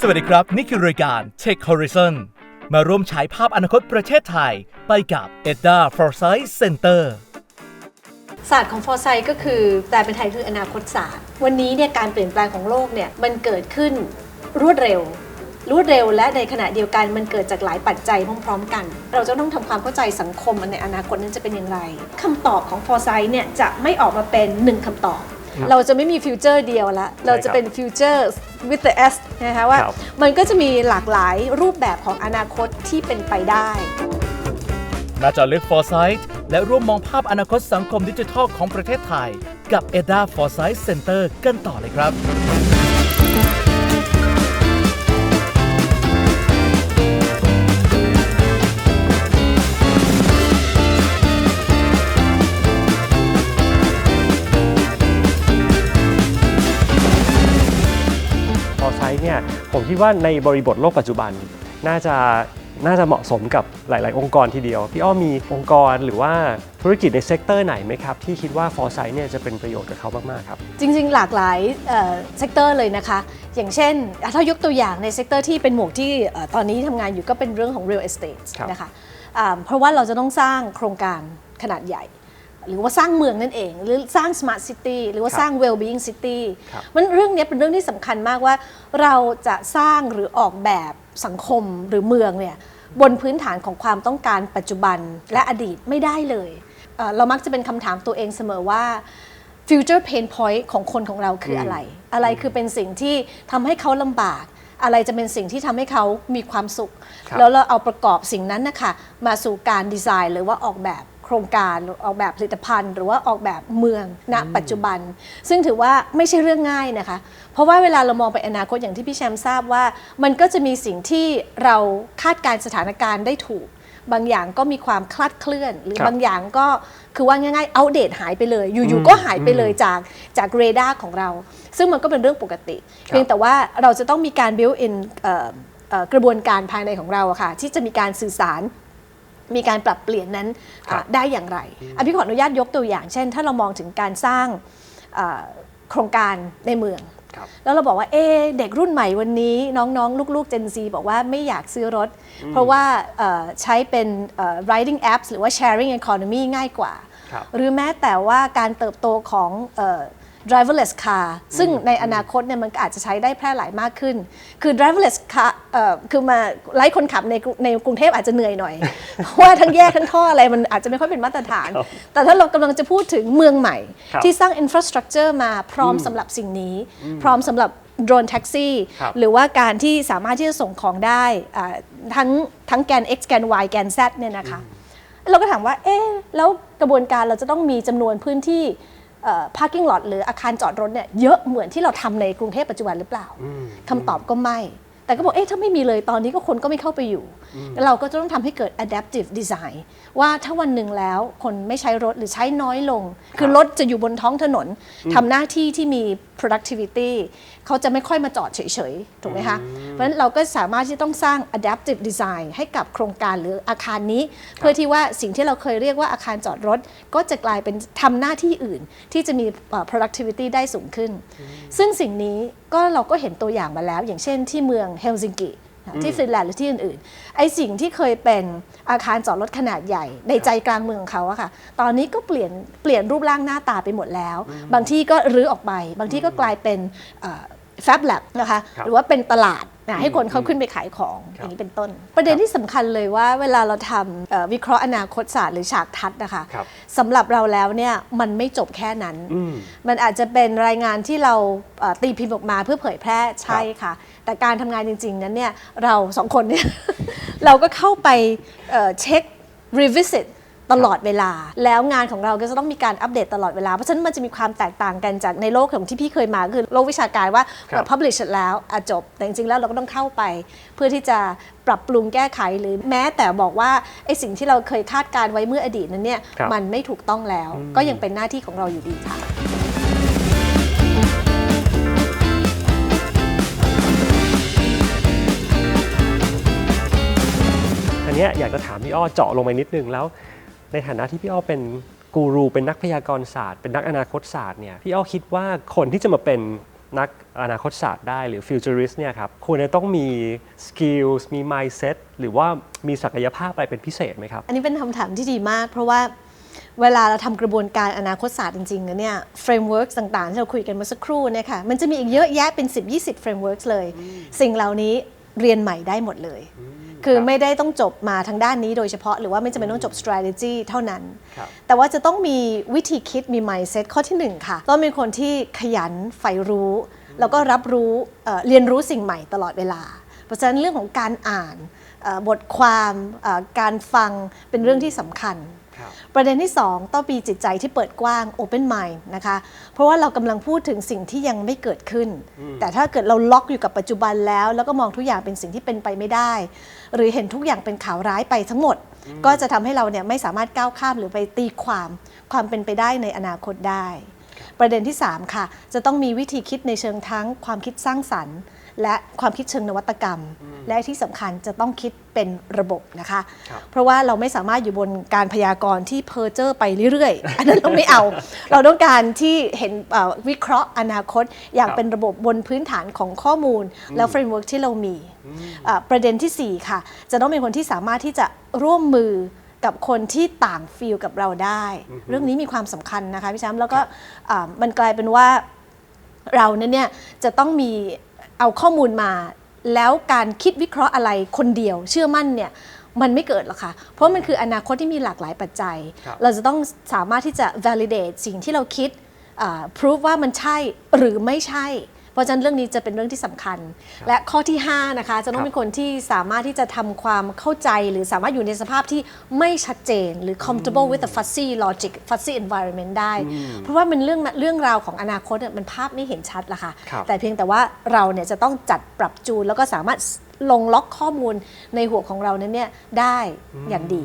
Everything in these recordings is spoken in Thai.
สวัสดีครับ นี่คือรายการ Tech Horizon มาร่วมฉายภาพอนาคตประเทศไทยไปกับ EDDA Foresight Center ศาสตร์ของฟอร์ไซก็คือแปลเป็นไทยคืออนาคตศาสตร์ วันนี้เนี่ยการเปลี่ยนแปลงของโลกเนี่ยมันเกิดขึ้นรวดเร็ว รวดเร็วและในขณะเดียวกันมันเกิดจากหลายปัจจัยพร้อมๆกัน เราจะต้องทำความเข้าใจสังคมในอนาคตนั้นจะเป็นอย่างไรคำตอบของฟอร์ไซเนี่ยจะไม่ออกมาเป็นหนึ่งคำตอบ เราจะไม่มีฟิวเจอร์เดียวละเราจะเป็นฟิวเจอร์ with the S นะคะว่าครับมันก็จะมีหลากหลายรูปแบบของอนาคตที่เป็นไปได้มาเจาะลึก Foresight และร่วมมองภาพอนาคตสังคมดิจิทัลของประเทศไทย กับ EDDA Foresight Center กันต่อเลยครับ เนี่ยผมคิดว่าในบริบทโลกปัจจุบันน่าจะน่าจะเหมาะสมกับหลาย ๆ องค์กรทีเดียว พี่อ้อมีองค์กรหรือว่าธุรกิจในเซกเตอร์ไหนไหมครับ ที่คิดว่าฟอร์ไซต์เนี่ยจะเป็นประโยชน์กับเขามาก ๆ ครับ จริง ๆ หลากหลายเซกเตอร์เลยนะคะ อย่างเช่น ถ้ายกตัวอย่างในเซกเตอร์ที่เป็นหมวกที่เอ่อตอนนี้ทำงานอยู่ก็เป็นเรื่องของ real estate ครับนะคะอ่าเพราะว่าเราจะต้องสร้างโครงการขนาดใหญ่ หรือว่าสร้างเมืองนั่นเอง หรือสร้าง smart city หรือว่าครับสร้าง well being city ครับมันเรื่องนี้เป็นเรื่องที่สำคัญมากว่า เราจะสร้างหรือออกแบบสังคมหรือเมืองเนี่ยบนพื้นฐานของความต้องการปัจจุบันและอดีตไม่ได้เลยเอ่อเรามักจะเป็นคำถามตัวเองเสมอว่า future pain point ของคนของเราคืออะไร อะไรคือเป็นสิ่งที่ทำให้เขาลำบาก อะไรจะเป็นสิ่งที่ทำให้เขามีความสุขครับแล้วเราเอาประกอบสิ่งนั้นนะคะมาสู่การดีไซน์หรือว่าออกแบบ โครงการหรือออกแบบผลิตภัณฑ์ หรือว่าออกแบบเมืองณปัจจุบัน ซึ่งถือว่าไม่ใช่เรื่องง่ายนะคะ เพราะว่าเวลาเรามองไปอนาคตอย่างที่พี่แชมป์ทราบว่า มันก็จะมีสิ่งที่เราคาดการณ์สถานการณ์ได้ถูก บางอย่างก็มีความคลาดเคลื่อน หรือครับบางอย่างก็คือว่าง่ายๆอัปเดตหายไปเลย อยู่ๆก็หายไปเลยจากจากเรดาร์ของเรา ซึ่งมันก็เป็นเรื่องปกติครับเพียงแต่ว่าเราจะต้องมีการ build in เอ่อเอ่อกระบวนการภายในของเราอะค่ะที่จะมีการสื่อสาร มีการปรับเปลี่ยนนั้นครับอะได้อย่างไรอะพี่ขออนุญาตยกตัวอย่าง เช่น ถ้าเรามองถึงการสร้างเอ่อโครงการในเมือง ครับ แล้วเราบอกว่าเอ๊ะเด็กรุ่นใหม่วันนี้น้องๆ ลูกๆ Gen Z บอกว่าไม่อยากซื้อรถ เพราะว่าเอ่อใช้เป็นเอ่อ riding apps หรือว่า sharing economy ง่ายกว่า ครับ หรือแม้แต่ว่าการเติบโตของเอ่อ driverless car ซึ่งในอนาคตเนี่ยมันก็อาจจะใช้ได้แพร่หลายมากขึ้น คือ driverless car เอ่อคือมาไล่คนขับในกรุในกรุงเทพอาจจะเหนื่อยหน่อย เพราะว่าทั้งแยกทั้งท่ออะไรมันอาจจะไม่ค่อยเป็นมาตรฐานครับแต่ถ้าเรากำลังจะพูดถึงเมืองใหม่ครับที่สร้าง infrastructure มาพร้อมสำหรับสิ่งนี้ พร้อมสำหรับโดรนแท็กซี่ครับหรือว่าการที่สามารถที่จะส่งของได้อ่าทั้งทั้งแกน x แกน y แกน z เนี่ยนะคะเราก็ถามว่าเอ๊ะแล้วกระบวนการเราจะต้องมีจำนวนพื้นที่ เอ่อ parking lot หรืออาคารจอดรถเนี่ยเยอะเหมือนที่เราทำในกรุงเทพปัจจุบันหรือเปล่าคำตอบก็ไม่ แต่ก็บอกเอ๊ะถ้าไม่มีเลยตอนนี้ก็คนก็ไม่เข้าไปอยู่แล้วเราก็จะต้องทำให้เกิด adaptive design ว่าถ้าวันหนึ่งแล้วคนไม่ใช้รถหรือใช้น้อยลง คือรถจะอยู่บนท้องถนนทำหน้าที่ที่มี productivity เขาจะไม่ค่อยมาจอดเฉยๆ ถูกไหมคะ เพราะฉะนั้นเราก็สามารถที่ต้องสร้าง adaptive design ให้กับโครงการหรืออาคารนี้ เพื่อที่ว่าสิ่งที่เราเคยเรียกว่าอาคารจอดรถ ก็จะกลายเป็นทำหน้าที่อื่น ที่จะมีเอ่อ productivity ได้สูงขึ้น ซึ่งสิ่งนี้ก็เราก็เห็นตัวอย่างมาแล้ว อย่างเช่นที่เมืองเฮลซิงกิที่ฟินแลนด์หรือที่อื่นๆ ไอสิ่งที่เคยเป็นอาคารจอดรถขนาดใหญ่ ในใจกลางเมืองของเขาอะค่ะ ตอนนี้ก็เปลี่ยนเปลี่ยนรูปร่างหน้าตาไปหมดแล้ว บางที่ก็รื้อออกไป บางที่ก็กลายเป็น แฟบแลบนะคะครับหรือว่าเป็นตลาดนะให้คนเขาขึ้นไปขายของครับอย่างนี้เป็นต้น ประเด็นที่สำคัญเลยว่าเวลาเราทำเอ่อวิเคราะห์อนาคตศาสตร์หรือฉากทัศน์นะคะครับสำหรับเราแล้วเนี่ยมันไม่จบแค่นั้นอืมมันอาจจะเป็นรายงานที่เราเอ่อตีพิมพ์ออกมาเพื่อเผยแพร่ใช่ค่ะ แต่การทำงานจริง ๆ นั้นเนี่ยเราสองคนเนี่ยเราก็เข้าไปเอ่อเช็ค revisit ตลอดเวลา แล้วงานของเราก็จะต้องมีการอัปเดตตลอดเวลา เพราะฉะนั้นมันจะมีความแตกต่างกันจากในโลกของที่พี่เคยมาคือโลกวิชาการว่าครับ publish เสร็จแล้วอะจบ แต่จริงๆแล้วเราก็ต้องเข้าไป เพื่อที่จะปรับปรุงแก้ไขหรือแม้แต่บอกว่าไอ้สิ่งที่เราเคยคาดการไว้เมื่ออดีตนั้นเนี่ยครับมันไม่ถูกต้องแล้วก็ยังเป็นหน้าที่ของเราอยู่ดีค่ะ อันเนี้ยอยากจะถามพี่อ้อเจาะลงไปนิดนึงแล้ว ในฐานะที่พี่อ้อเป็นกูรูเป็นนักพยากรณ์ศาสตร์ เป็นนักอนาคตศาสตร์เนี่ยพี่อ้อคิดว่าคนที่จะมาเป็นนักอนาคตศาสตร์ได้หรือ futurist เนี่ยครับควรจะต้องมี skills มี mindset หรือว่ามีศักยภาพอะไรเป็นพิเศษไหมครับ อันนี้เป็นคำถามที่ดีมาก เพราะว่าเวลาเราทำกระบวนการอนาคตศาสตร์จริงๆนะเนี่ย framework ต่างๆ ที่เราคุยกันเมื่อสักครู่เนี่ยค่ะมันจะมีอีกเยอะแยะเป็น 10-20 framework เลย สิ่งเหล่านี้เรียนใหม่ได้หมดเลย คือครับไม่ได้ต้องจบมาทางด้านนี้โดยเฉพาะ หรือว่าไม่จำเป็นต้องจบ strategy เท่านั้น ครับแต่ว่าจะต้องมีวิธีคิดมี mindset ข้อที่หนึ่งค่ะ ต้องเป็นคนที่ขยันใฝ่รู้ แล้วก็รับรู้เอ่อเรียนรู้สิ่งใหม่ตลอดเวลา เพราะฉะนั้นเรื่องของการอ่านเอ่อบทความเอ่อการฟังเป็นเรื่องที่สำคัญครับ ประเด็นที่ 2 ต้องมีจิตใจที่เปิดกว้าง open mind นะคะ เพราะว่าเรากำลังพูดถึงสิ่งที่ยังไม่เกิดขึ้น แต่ถ้าเกิดเราล็อกอยู่กับปัจจุบันแล้ว แล้วก็มองทุกอย่างเป็นสิ่งที่เป็นไปไม่ได้ หรือเห็นทุกอย่างเป็นข่าวร้ายไปทั้งหมด ก็จะทำให้เราเนี่ยไม่สามารถก้าวข้ามหรือไปตีความความเป็นไปได้ในอนาคตได้ ประเด็นที่ 3 ค่ะ จะต้องมีวิธีคิดในเชิงทั้งความคิดสร้างสรรค์ และความคิดเชิงนวัตกรรม และที่สำคัญจะต้องคิดเป็นระบบนะคะครับเพราะว่าเราไม่สามารถอยู่บนการพยากรณ์ที่เพอเจอร์ไปเรื่อยๆ อันนั้นเราไม่เอา เราต้องการที่เห็นเอ่อวิเคราะห์อนาคต อย่างครับเป็นระบบบนพื้นฐานของข้อมูล และเฟรมเวิร์กที่เรามีอะประเด็นทีสี่ 4 ค่ะ จะต้องเป็นคนที่สามารถที่จะร่วมมือกับคนที่ต่างฟีลกับเราได้ เรื่องนี้มีความสำคัญนะคะพี่แชมป์แล้วก็อ่ามันกลายเป็นว่าเราเนี่ยเนี่ยจะต้องมี เอาข้อมูลมา แล้วการคิดวิเคราะห์อะไรคนเดียว เชื่อมั่นเนี่ยมันไม่เกิดหรอกค่ะ เพราะมันคืออนาคตที่มีหลากหลายปัจจัยครับเราจะต้องสามารถที่จะ validate สิ่งที่เราคิดอ่า prove ว่ามันใช่หรือไม่ใช่ เพราะฉะนั้นเรื่องนี้จะเป็นเรื่องที่สำคัญ และข้อที่5นะคะจะต้อคงรับเป็นคนที่สามารถที่จะทำความเข้าใจหรือสามารถอยู่ในสภาพที่ไม่ชัดเจน หรือ comfortable with the fuzzy logic fuzzy environment ได้ เพราะว่ามันเรื่องเรื่องราวของอนาคตเนี่ยมันภาพไม่เห็นชัดละค่ะครับแต่เพียงแต่ว่าเราเนี่ยจะต้องจัดปรับจูน แล้วก็สามารถลงล็อกข้อมูลในหัวของเรานั้นเนี่ยได้อย่างดี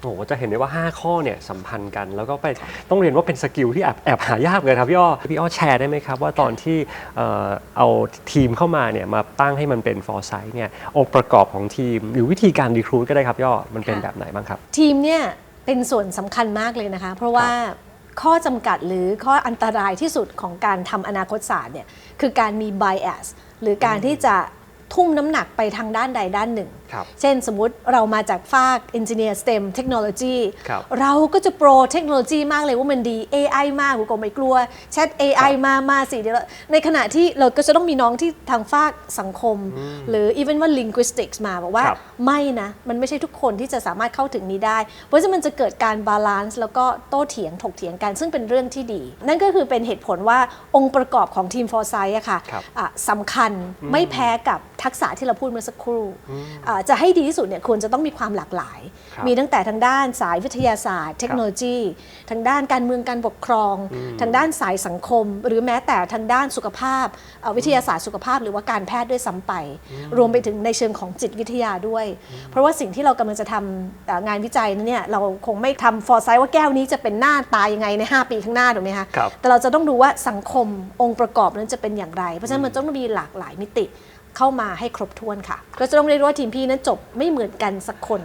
โอ้โหจะเห็นได้ว่า 5 ข้อเนี่ยสัมพันธ์กัน แล้วก็ไปต้องเรียนว่าเป็นสกิลที่แอบแอบหายากเลยครับพี่อ้อพี่อ้อแชร์ได้ไหมครับ ว่าตอนที่เอ่อเอาทีมเข้ามาเนี่ยมาตั้งให้มันเป็นฟอร์ไซต์เนี่ยองค์ประกอบของทีม หรือวิธีการรีครูดก็ได้ครับพี่อ้อมันเป็นค่ะแบบไหนบ้างครับ ทีมเนี่ยเป็นส่วนสำคัญมากเลยนะคะ เพราะว่าข้อจำกัดหรือข้ออันตรายที่สุดของการทำอนาคตศาสตร์เนี่ยคือการมี bias หรือการที่จะทุ่มน้ำหนักไปทางด้านใดด้านหนึ่งครับเช่นสมมุติเรามาจากฝาก Engineer STEM Technology ครับเราก็จะโปรเทคโนโลยีมากเลยว่ามันดี AI มากกูก็ไม่กลัวแชท AI มา มาสิเดี๋ยวเราในขณะที่เราก็จะต้องมีน้องที่ทางฝากสังคม หรือ even ว่า linguistics มาบอกว่าครับไม่นะ มันไม่ใช่ทุกคนที่จะสามารถเข้าถึงนี้ได้ เพราะฉะนั้นมันจะเกิดการบาลานซ์แล้วก็โต้เถียงถกเถียงกัน ซึ่งเป็นเรื่องที่ดี นั่นก็คือเป็นเหตุผลว่าองค์ประกอบของทีม Foresight อะค่ะครับอะสำคัญไม่แพ้กับทักษะที่เราพูดเมื่อสักครู่อะจะให้ดีที่สุดเนี่ยควรจะต้องมีความหลากหลายครับมีตั้งแต่ทางด้านสายวิทยาศาสตร์ เทคโนโลยี ทางด้านการเมืองการปกครอง ทางด้านสายสังคม หรือแม้แต่ทางด้านสุขภาพเอ่อวิทยาศาสตร์สุขภาพ หรือว่าการแพทย์ด้วยซ้ำไป รวมไปถึงในเชิงของจิตวิทยาด้วย เพราะว่าสิ่งที่เรากำลังจะทำเอ่องานวิจัยนั้นเนี่ยเราคงไม่ทำฟอร์ไซต์ว่าแก้วนี้จะเป็นหน้าตายังไงใน 5 ปีข้างหน้าถูกไหมคะครับแต่เราจะต้องดูว่าสังคมองค์ประกอบนั้นจะเป็นอย่างไร เพราะฉะนั้นมันต้องมีหลากหลายมิติ เข้ามาให้ครบถ้วนค่ะ ก็จะต้องเรียกว่าทีมพี่นั้นจบไม่เหมือนกันสักคน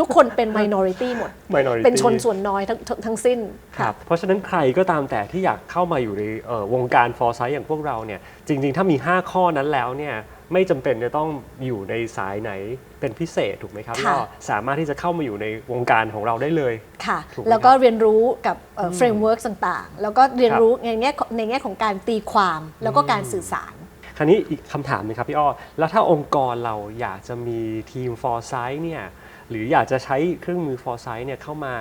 ทุกคนเป็น minority หมด Minority เป็นชนส่วนน้อยทั้งทั้งทั้งสิ้นครับเพราะฉะนั้นใครก็ตามแต่ที่อยากเข้ามาอยู่ในเอ่อวงการฟอร์ไซต์อย่างพวกเราเนี่ยจริง ๆ ถ้ามี 5 ข้อนั้นแล้วเนี่ยไม่จำเป็นจะต้องอยู่ในสายไหนเป็นพิเศษถูกไหมครับค่ะก็สามารถที่จะเข้ามาอยู่ในวงการของเราได้เลยค่ะถูกไหมแล้วก็เรียนรู้กับเฟรมเวิร์กต่างๆ แล้วก็เรียนรู้ในแง่ของในแง่ของการตีความแล้วก็การสื่อสาร คราวนี้อีกคำถามนึงครับพี่อ้อ แล้วถ้าองค์กรเราอยากจะมีทีม Foresight เนี่ยหรืออยากจะใช้เครื่องมือ Foresight เนี่ยเข้ามา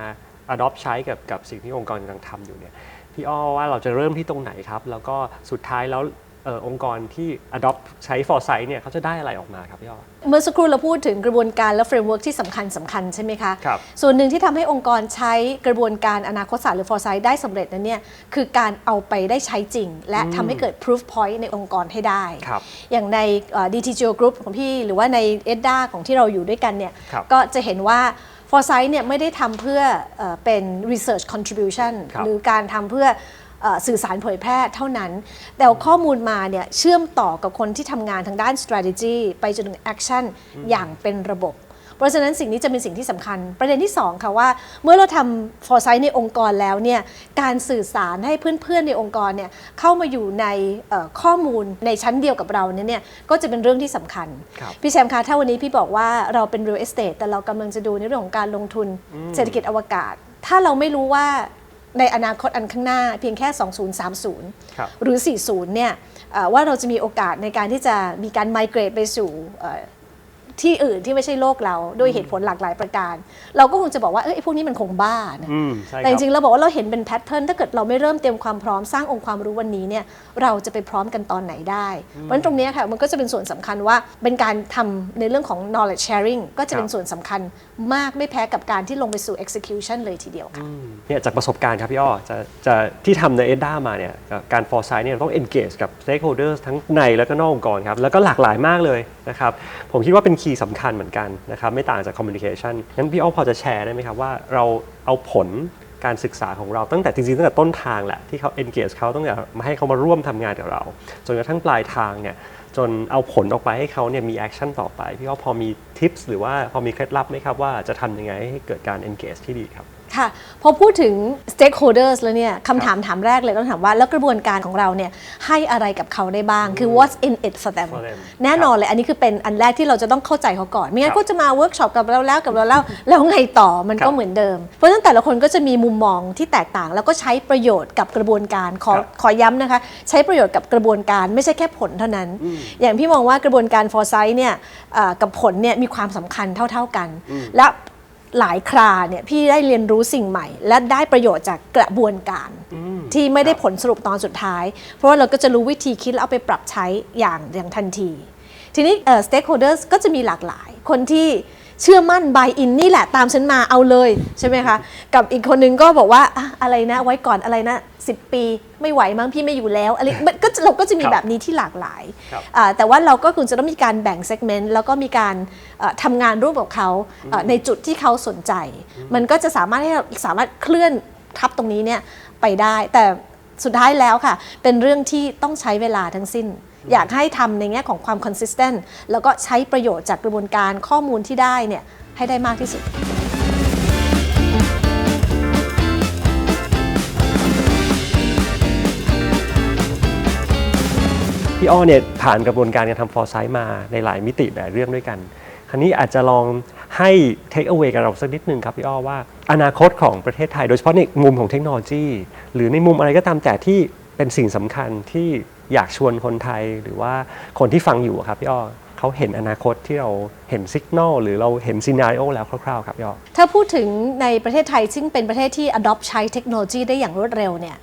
adopt ใช้กับกับสิ่งที่องค์กรกำลังทำอยู่เนี่ยพี่อ้อว่าเราจะเริ่มที่ตรงไหนครับ แล้วก็สุดท้ายแล้ว ออองค์กรที่ adopt ใช้ Foresight เนี่ยเขาจะได้อะไรออกมาครับพี่อ้อ เมื่อสักครู่เราพูดถึงกระบวนการและเฟรมเวิร์กที่สำคัญสำคัญใช่ไหมคะ ครับส่วนหนึ่งที่ทำให้องค์กรใช้กระบวนการอนาคตศาสตร์หรือ foresight ได้สำเร็จนั้นเนี่ยคือการเอาไปได้ใช้จริง และทำให้เกิด proof point ในองค์กรให้ได้ ครับอย่างในเอ่อ DTGO Group ของพี่หรือว่าใน EDDA ของที่เราอยู่ด้วยกันเนี่ยครับก็จะเห็นว่า foresight เนี่ยไม่ได้ทำเพื่อเอ่อเป็น research contribution ครับ หรือการทำเพื่อเอ่อ สื่อสารเผยแพร่เท่านั้น แต่เอาข้อมูลมาเนี่ยเชื่อมต่อกับคนที่ทำงานทางด้าน strategy ไปจนถึง action อย่างเป็นระบบ เพราะฉะนั้นสิ่งนี้จะเป็นสิ่งที่สำคัญ ประเด็นที่สองค่ะว่า เมื่อเราทำ foresight ในองค์กรแล้วเนี่ยการสื่อสารให้เพื่อนๆในองค์กรเนี่ยเข้ามาอยู่ในเอ่อข้อมูลในชั้นเดียวกับเราเนี่ยเนี่ยก็จะเป็นเรื่องที่สำคัญครับพี่แชมป์คะถ้าวันนี้พี่บอกว่าเราเป็น real estate แต่เรากำลังจะดูในเรื่องของการลงทุนเศรษฐกิจอวกาศ ถ้าเราไม่รู้ว่า ในอนาคตอันข้างหน้าเพียงแค่ 2030ครับหรือ 40 เนี่ยเอ่อว่าเราจะมีโอกาสในการที่จะมีการ migrate ไปสู่เอ่อ ที่อื่นที่ไม่ใช่โลกเราด้วยเหตุผลหลากหลายประการ เราก็คงจะบอกว่าเอ้ยไอ้พวกนี้มันคงบ้านะอืมใช่คแต่จรับริงๆเราบอกว่าเราเห็นเป็นแพทเทิร์นถ้าเกิดเราไม่เริ่มเตรียมความพร้อมสร้างองค์ความรู้วันนี้เนี่ยเราจะไปพร้อมกันตอนไหนได้เพราะฉะนั้นตรงเนี้ยค่ะมันก็จะเป็นส่วนสำคัญว่าเป็นการทำในเรื่องของ knowledge sharing ก็จะเป็นครับส่วนสำคัญมากไม่แพ้กับการที่ลงไปสู่ execution เลยทีเดียวค่ะ เนี่ยจากประสบการณ์ครับพี่อ้อจะจะที่ทำในเอ็ด้ามาเนี่ยการ foresight เนี่ยต้อง engage กับ stakeholders ทั้งในแล้วก็นอกองค์กรครับแล้วก็หลากหลายมากเลยนะครับผมคิดว่าเป็นคีย์สำคัญเหมือนกันนะครับไม่ต่างจากคอมมิวนิเคชันงั้นพี่อ้อพอจะแชร์ได้ไหมครับว่าเราเอาผลการศึกษาของเราตั้งแต่จริงๆตั้งแต่ต้นทางแหละที่เขา engage เขาตั้งแต่มาให้เขามาร่วมทำงานกับเรา จนกระทั่งปลายทางเนี่ยจนเอาผลออกไปให้เขาเนี่ยมี action ต่อไป พี่อ้อพอมี tips หรือว่าพอมีเคล็ดลับไหมครับว่าจะทำยังไงให้เกิดการ engage ที่ดีครับ ค่ะพอพูดถึง stakeholders แล้วเนี่ยคำถามถามแรกเลยต้องถามว่า แล้วกระบวนการของเราเนี่ยให้อะไรกับเขาได้บ้างคือ what's in it for them For them แน่นอนเลย อันนี้คือเป็นอันแรกที่เราจะต้องเข้าใจเขาก่อนไม่งั้ครันบก็จะมาเวิร์กช็อปกับเราแล้วกับเราแล้วแล้วไงต่อมันครัก็บเหมือนเดิม เพราะฉะนั้นแต่ละคนก็จะมีมุมมองที่แตกต่าง แล้วก็ใช้ประโยชน์กับกระบวนการขอครับขอย้ำนะคะ ใช้ประโยชน์กับกระบวนการไม่ใช่แค่ผลเท่านั้น อย่างพี่มองว่ากระบวนการ foresight เนี่ยเอ่อกับผลเนี่ยมีความสำคัญเท่า ๆกัน และ หลายคราเนี่ยพี่ได้เรียนรู้สิ่งใหม่ และได้ประโยชน์จากกระบวนการที่ไม่ได้ผลสรุปตอนสุดท้าย เพราะว่าเราก็จะรู้วิธีคิดแล้วเอาไปปรับใช้อย่างอย่างทันที ทีนี้เอ่อ stakeholders ก็จะมีหลากหลาย คนที่ เชื่อมั่น buy in นี่แหละตามฉันมาเอาเลยใช่ไหมคะ กับอีกคนนึงก็บอกว่าอะอะไรนะ ไว้ก่อนอะไรนะ 10 ปีไม่ไหวมั้งพี่ไม่อยู่แล้วอะไรมันก็จะเราก็จะมีครับแบบนี้ที่หลากหลายครับ อ่าแต่ว่าเราก็ควรจะต้องมีการแบ่ง segment แล้วก็มีการเอ่อทำงานร่วมกับเขาเอ่อในจุดที่เขาสนใจ มันก็จะสามารถให้เราสามารถเคลื่อนทับตรงนี้เนี่ยไปได้ แต่ สุดท้ายแล้วค่ะ เป็นเรื่องที่ต้องใช้เวลาทั้งสิ้น อยากให้ทำในแง่ของความ consistent แล้วก็ใช้ประโยชน์จากกระบวนการข้อมูลที่ได้เนี่ยให้ได้มากที่สุดพี่อ้อเนี่ยผ่านกระบวนการการทำ foresight มาในหลายมิติหลายเรื่องด้วยกันาวนี้อาจจะลองให้ take away กับเราสักนิดนึงครับพี่อ้อว่า อนาคตของประเทศไทย โดยเฉพาะในมุมของเทคโนโลยี หรือในมุมอะไรก็ตามแต่ที่เป็นสิ่งสำคัญที่อยากชวนคนไทยหรือว่าคนที่ฟังอยู่ครับพี่อ้อเขาเห็นอนาคตที่เราเห็นสัญญาณหรือเราเห็นซีนารีโอแล้วคร่าวๆครับพี่อ้อถ้าพูดถึงในประเทศไทยซึ่งเป็นประเทศที่ adopt ใช้เทคโนโลยีได้อย่างรวดเร็วเนี่ย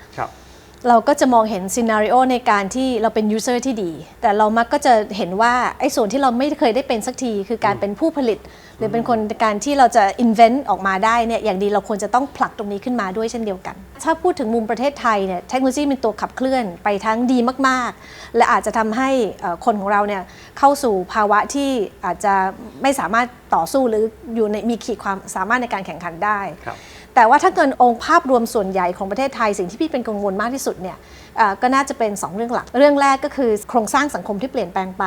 เราก็จะมองเห็นซีนารีโอในการที่เราเป็นยูเซอร์ที่ดี แต่เรามักก็จะเห็นว่าไอ้ส่วนที่เราไม่เคยได้เป็นสักที คือการเป็นผู้ผลิต หรือเป็นคนการที่เราจะ invent ออกมาได้เนี่ยอย่างดีเราควรจะต้องผลักตรงนี้ขึ้นมาด้วยเช่นเดียวกัน ถ้าพูดถึงมุมประเทศไทยเนี่ยเทคโนโลยีเป็นตัวขับเคลื่อนไปทั้งดีมาก ๆ และอาจจะทำให้คนของเราเนี่ยเข้าสู่ภาวะที่อาจจะไม่สามารถต่อสู้หรืออยู่ในมีขีดความสามารถในการแข่งขันได้ครับ แต่ว่าถ้าเกินองค์ภาพรวมส่วนใหญ่ของประเทศไทยสิ่งที่พี่เป็นกังวลมากที่สุดเนี่ยเอ่อก็น่าจะเป็น 2 เรื่องหลัก เรื่องแรกก็คือโครงสร้างสังคมที่เปลี่ยนแปลงไป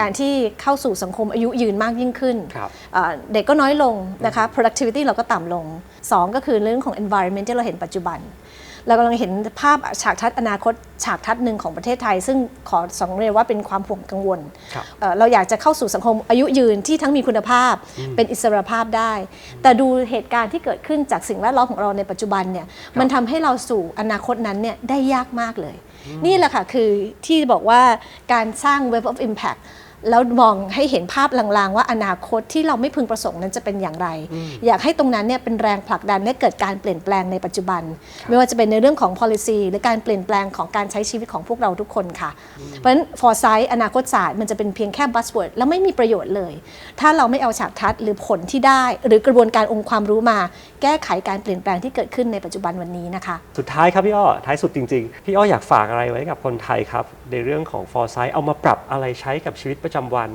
การที่เข้าสู่สังคมอายุยืนมากยิ่งขึ้นครับเอ่อเด็กก็น้อยลงนะคะ productivity เราก็ต่ำลง 2 ก็คือเรื่องของ environment ที่เราเห็นปัจจุบัน เรากำลังเห็นภาพฉากทัศน์อนาคต ฉากทัศน์หนึ่งของประเทศไทย ซึ่งขอสองเรียนว่าเป็นความห่วงกังวลครับเอ่อเราอยากจะเข้าสู่สังคมอายุยืนที่ทั้งมีคุณภาพเป็นอิสรภาพได้ แต่ดูเหตุการณ์ที่เกิดขึ้นจากสิ่งแวดล้อมของเราในปัจจุบันเนี่ยมันทำให้เราสู่อนาคตนั้นเนี่ยได้ยากมากเลย นี่แหละค่ะคือที่บอกว่าการสร้าง Web of Impact แล้วมองให้เห็นภาพลางๆ ว่าอนาคตที่เราไม่พึงประสงค์นั้นจะเป็นอย่างไร อยากให้ตรงนั้นเนี่ยเป็นแรงผลักดันให้เกิดการเปลี่ยนแปลงในปัจจุบัน ไม่ว่าจะเป็นในเรื่องของ policy หรือการเปลี่ยนแปลงของการใช้ชีวิตของพวกเราทุกคนค่ะ เพราะฉะนั้น foresight อนาคตศาสตร์มันจะเป็นเพียงแค่ buzzword แล้วไม่มีประโยชน์เลย ถ้าเราไม่เอาฉากทัศน์หรือผลที่ได้ หรือกระบวนการองค์ความรู้มา แก้ไขการเปลี่ยนแปลงที่เกิดขึ้นในปัจจุบันวันนี้นะคะ สุดท้ายครับพี่อ้อท้ายสุดจริง ๆ พี่อ้ออยากฝากอะไรไว้กับคนไทยครับในเรื่องของ foresight เอามาปรับอะไรใช้กับชีวิตประจำวัน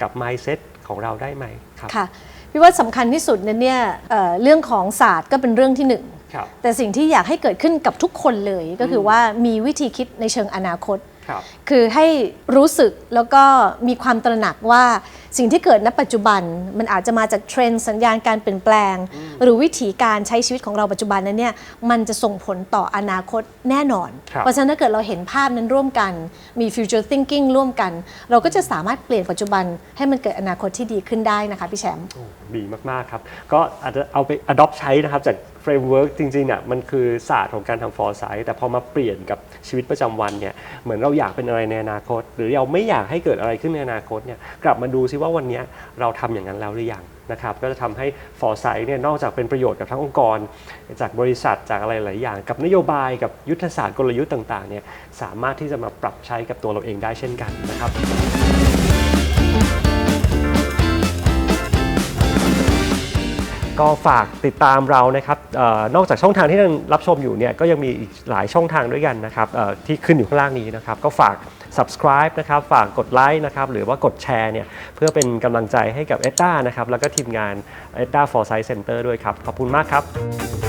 กับ mindset ของเราได้ไหมครับค่ะพี่ว่าสำคัญที่สุดนั้นเนี่ยเอ่อเรื่องของศาสตร์ก็เป็นเรื่องที่หนึ่งครับแต่สิ่งที่อยากให้เกิดขึ้นกับทุกคนเลยก็คือว่ามีวิธีคิดในเชิงอนาคต ครับคือให้รู้สึกแล้วก็มีความตระหนักว่าสิ่งที่เกิดณปัจจุบันมันอาจจะมาจากเทรนด์สัญญาณการเปลี่ยนแปลง หรือวิธีการใช้ชีวิตของเราปัจจุบันนั้นเนี่ยมันจะส่งผลต่ออนาคตแน่นอนครับเพราะฉะนั้นถ้าเกิดเราเห็นภาพนั้นร่วมกัน มี future thinking ร่วมกัน เราก็จะสามารถเปลี่ยนปัจจุบันให้มันเกิดอนาคตที่ดีขึ้นได้นะคะพี่แชมป์โอ้ดีมากๆครับ ก็อาจจะเอาไป adopt ใช้นะครับจาก เฟรมเวิร์กจริงๆอะมันคือศาสตร์ของการทำ foresight แต่พอมาเปลี่ยนกับชีวิตประจำวันเนี่ยเหมือนเราอยากเป็นอะไรในอนาคต หรือเราไม่อยากให้เกิดอะไรขึ้นในอนาคตเนี่ยกลับมาดูซิว่าวันนี้เราทำอย่างนั้นแล้วหรือยังนะครับก็จะทำให้ foresight เนี่ยนอกจากเป็นประโยชน์กับทั้งองค์กร จากบริษัทจากอะไรหลายอย่าง กับนโยบายกับยุทธศาสตร์กลยุทธ์ต่างๆเนี่ยสามารถที่จะมาปรับใช้กับตัวเราเองได้เช่นกันนะครับ ก็ฝากติดตามเรานะครับออนอกจากช่องทางที่ท่านรับชมอยู่เนี่ยก็ยังมีอีกหลายช่องทางด้วยกันนะครับที่ขึ้นอยู่ข้างล่างนี้นะครับ ก็ฝาก subscribe นะครับ ฝากกดไลค์นะครับ หรือว่ากดแชร์เนี่ยเพื่อเป็นกำลังใจให้กับเอต้านะครับ แล้วก็ทีมงาน e d d a Foresight Center ด้วยครับ ขอบคุณมากครับ